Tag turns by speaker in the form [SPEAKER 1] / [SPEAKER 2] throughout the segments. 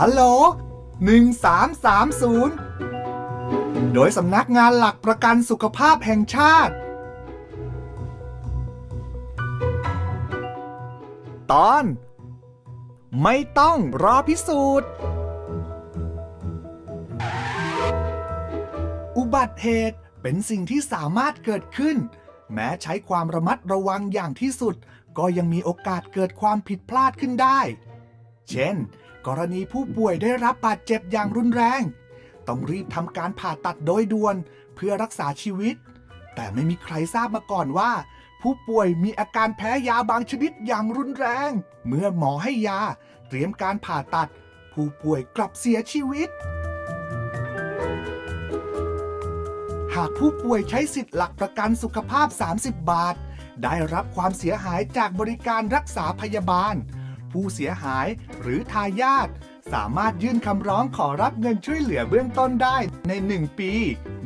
[SPEAKER 1] ฮัลโหล 1330 โดยสำนักงานหลักประกันสุขภาพแห่งชาติ ตอน ไม่ต้องรอพิสูจน์ อุบัติเหตุเป็นสิ่งที่สามารถเกิดขึ้น แม้ใช้ความระมัดระวังอย่างที่สุด ก็ยังมีโอกาสเกิดความผิดพลาดขึ้นได้ เช่น กรณีผู้ป่วยได้รับบาดเจ็บอย่างรุนแรง ต้องรีบทำการผ่าตัดโดยด่วนเพื่อรักษาชีวิต แต่ไม่มีใครทราบมาก่อนว่า ผู้ป่วยมีอาการแพ้ยาบางชนิดอย่างรุนแรง เมื่อหมอให้ยา เตรียมการผ่าตัด ผู้ป่วยกลับเสียชีวิต หากผู้ป่วยใช้สิทธิ์หลักประกันสุขภาพ 30 บาท ได้รับความเสียหายจากบริการรักษาพยาบาล ผู้เสียหายหรือทายาทสามารถยื่นคำร้องขอรับเงินช่วยเหลือเบื้องต้นได้ใน 1 ปี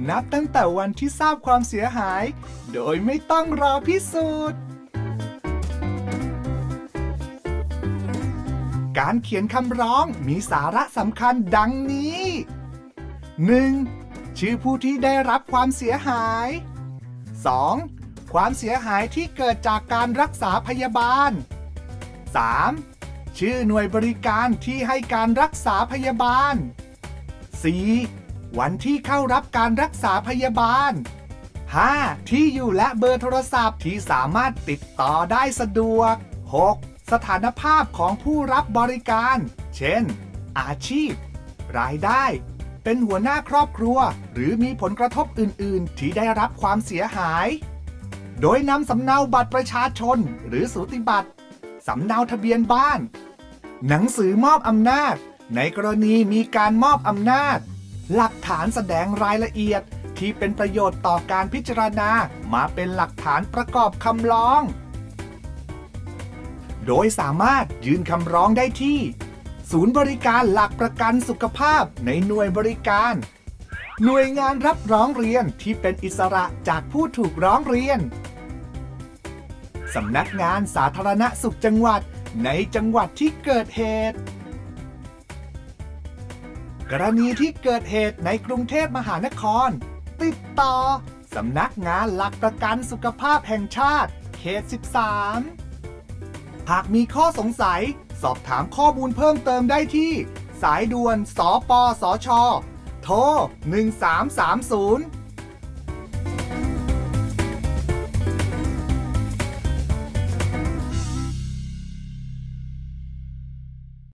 [SPEAKER 1] นับตั้งแต่วันที่ทราบความเสียหาย โดยไม่ต้องรอพิสูจน์ การเขียนคำร้องมีสาระสำคัญดังนี้ 1. ชื่อผู้ที่ได้รับความเสียหาย 2. ความเสียหายที่เกิดจากการรักษาพยาบาล 3. ชื่อหน่วยบริการที่ให้การรักษาพยาบาล 4. วันที่เข้ารับการรักษาพยาบาล 5. ที่อยู่และเบอร์โทรศัพท์ที่สามารถติดต่อได้สะดวก 6. สถานภาพของผู้รับบริการ เช่น อาชีพ รายได้ เป็นหัวหน้าครอบครัว หรือมีผลกระทบอื่น ๆ ที่ได้รับความเสียหาย โดยนำสำเนาบัตรประชาชน หรือสูติบัตรสำเนาทะเบียนบ้าน หนังสือมอบอำนาจ ในกรณีมีการมอบอำนาจ หลักฐานแสดงรายละเอียดที่เป็นประโยชน์ต่อการพิจารณามาเป็นหลักฐานประกอบคำร้อง โดยสามารถยื่นคำร้องได้ที่ ศูนย์บริการหลักประกันสุขภาพในหน่วยบริการ หน่วยงานรับร้องเรียนที่เป็นอิสระจากผู้ถูกร้องเรียน สำนักงานสาธารณสุขจังหวัด ในจังหวัดที่เกิดเหตุ กรณีที่เกิดเหตุในกรุงเทพมหานคร ติดต่อ สำนักงานหลักประกันสุขภาพแห่งชาติ เขต 13 หากมีข้อสงสัย สอบถามข้อมูลเพิ่มเติมได้ที่ สายด่วน สปสช โทร 1330